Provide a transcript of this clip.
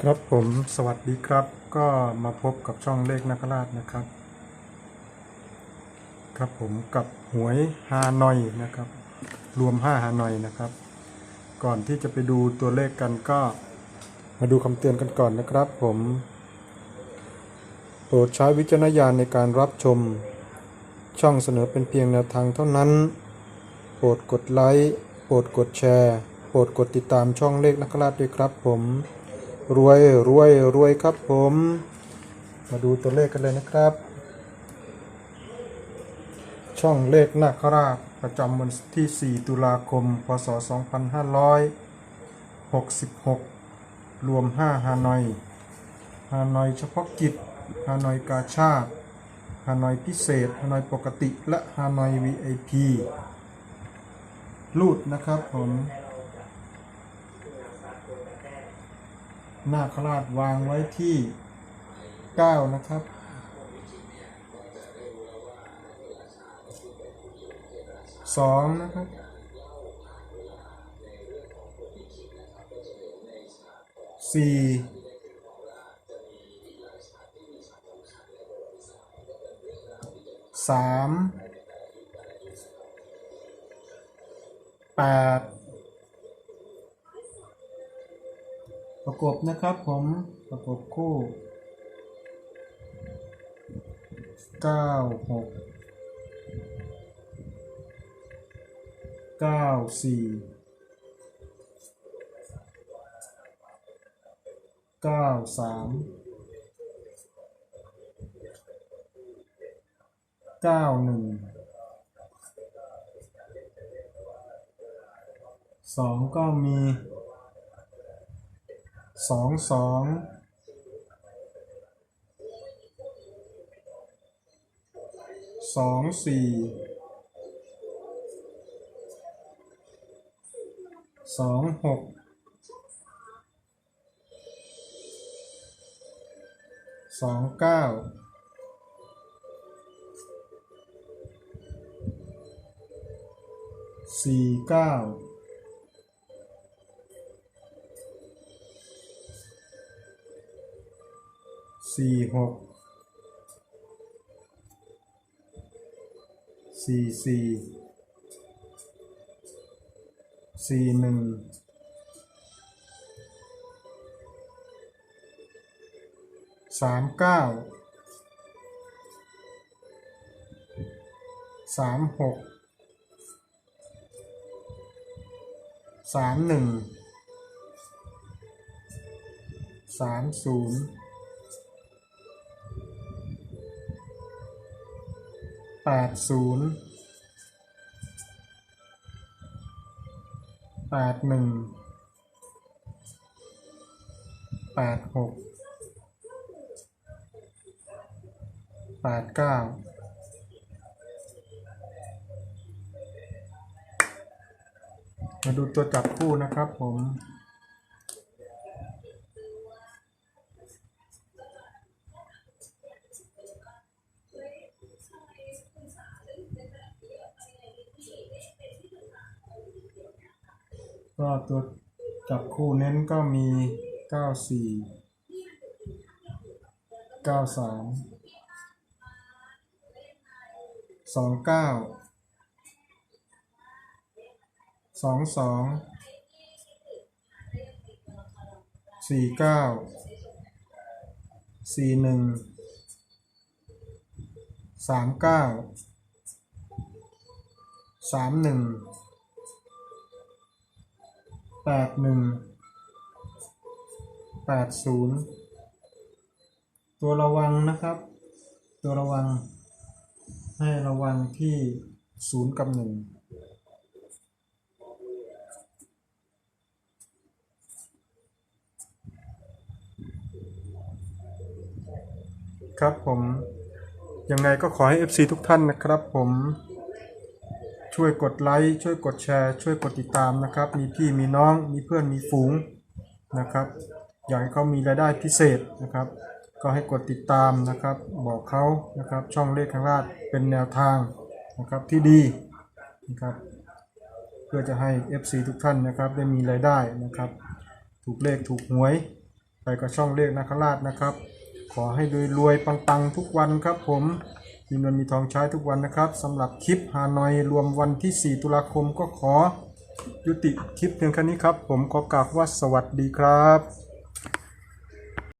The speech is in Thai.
ครับผมสวัสดีครับ ก็มาพบกับช่องเลขนักราชนะครับ ครับผมกับหวยฮานอยนะครับ รวม5ฮานอยนะครับ ก่อนที่จะไปดูตัวเลขกันก็ มาดูคำเตือนกันก่อนนะครับ ผม โปรดใช้วิจารณญาณในการรับชม ช่องเสนอเป็นเพียงแนวทางเท่านั้น โปรดกดไลค์โปรดกดแชร์ โปรดกดติดตามช่องเลขนักราชด้วยครับ ผม รวยรวยรวยครับผม มาดูตัวเลขกันเลยนะครับ ช่องเลขนาคราชประจำวันที่ 4 ตุลาคม พศ 2566 รวม 5 ฮานอย ฮานอยเฉพาะกิจ ฮานอยกาชาติ ฮานอยพิเศษ ฮานอยปกติ และฮานอย VIP รูดนะครับผม นาคราชวางไว้ที่ 9 นะครับสองนะครับสี่สามแปด ประกบนะครับผมประกบคู่เก้าหกเก้าสี่เก้าสามเก้าหนึ่ง สองสองสองสี่สองหกสองเก้าสี่เก้า สี่หกสี่สี่สี่หนึ่งสามเก้าสามหกสามหนึ่งสามศูนย์ แปดศูนย์แปดหนึ่งแปดหกแปดเก้ามาดูตัวจับคู่นะครับผม ก็ตัวจับคู่เน้นก็มีเก้าสี่เก้าสามสองเก้าสองสองสี่เก้าสี่หนึ่งสามเก้าสามหนึ่ง แปดหนึ่งแปดศูนย์ตัวระวังนะครับ ตัวระวัง ให้ระวังที่ศูนย์กับหนึ่งครับผมยังไงก็ขอให้ FC ทุกท่านนะครับผม ช่วยกดไลค์ช่วยกดแชร์ ช่วยกดติดตามนะครับ มีพี่มีน้องมีเพื่อนมีฝูงนะครับ อยากให้เขามีรายได้พิเศษนะครับ ก็ให้กดติดตามนะครับ บอกเขานะครับช่องเลขข้างล่างเป็นแนวทางนะครับที่ดีนะครับเพื่อจะให้ FC ทุกท่านนะครับได้มีรายได้นะครับ ถูกเลขถูกหวย ไปกับช่องเลขนาคราชนะครับ ขอให้รวยๆปังๆทุกวันครับผม มีเงินมีทองใช้ทุกวันนะครับสำหรับคลิปฮานอยรวมวันที่ 4 ตุลาคมก็ขอยุติคลิปเพียงแค่นี้ครับ ผมขอกลาวว่าสวัสดีครับ